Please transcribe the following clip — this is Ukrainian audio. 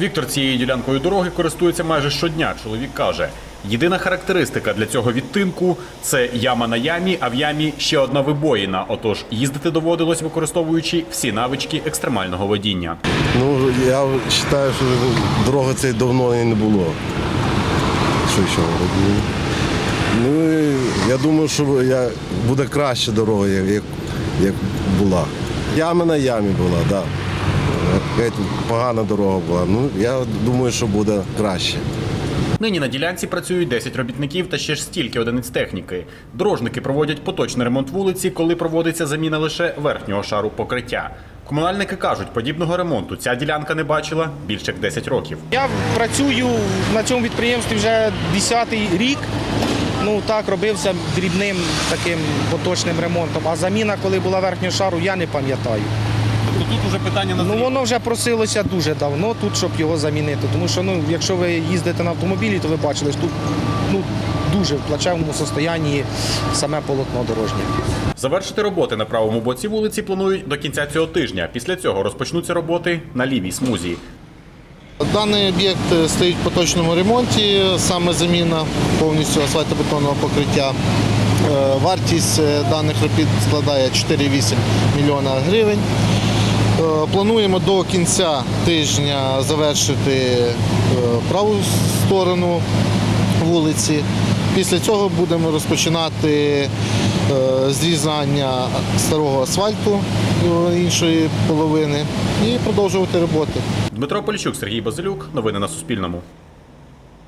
Віктор цією ділянкою дороги користується майже щодня. Чоловік каже, єдина характеристика для цього відтинку це яма на ямі, а в ямі ще одна вибоїна. Отож, їздити доводилось використовуючи всі навички екстремального водіння. Ну, я вважаю, що дороги цієї давно і не було. Що ще? Ну, я думаю, що я, буде краще дорога, як, як була. Яма на ямі була, так. Да. Геть Погана дорога була. Ну, я думаю, що буде краще. Нині на ділянці працюють 10 робітників та ще ж стільки одиниць техніки. Дорожники проводять поточний ремонт вулиці, коли проводиться заміна лише верхнього шару покриття. Комунальники кажуть, подібного ремонту ця ділянка не бачила більше як 10 років. Я працюю на цьому підприємстві вже 10-й рік. Ну так робився дрібним таким поточним ремонтом. А заміна, коли була верхнього шару, я не пам'ятаю. Тобто тут уже питання Ну воно вже просилося дуже давно тут, щоб його замінити. Тому що ну, якщо ви їздите на автомобілі, то ви бачили, що тут ну, дуже в плачевному стані саме полотно дорожнє. Завершити роботи на правому боці вулиці планують до кінця цього тижня. Після цього розпочнуться роботи на лівій смузі. Даний об'єкт е, стоїть в поточному ремонті, саме заміна повністю асфальтобетонного покриття. Е, Вартість е, даних робіт складає 4,8 мільйона гривень. Е, Плануємо до кінця тижня завершити е, праву сторону вулиці. Після цього будемо розпочинати е, зрізання старого асфальту іншої половини і продовжувати роботи. Дмитро Поліщук, Сергій Базилюк. Новини на Суспільному.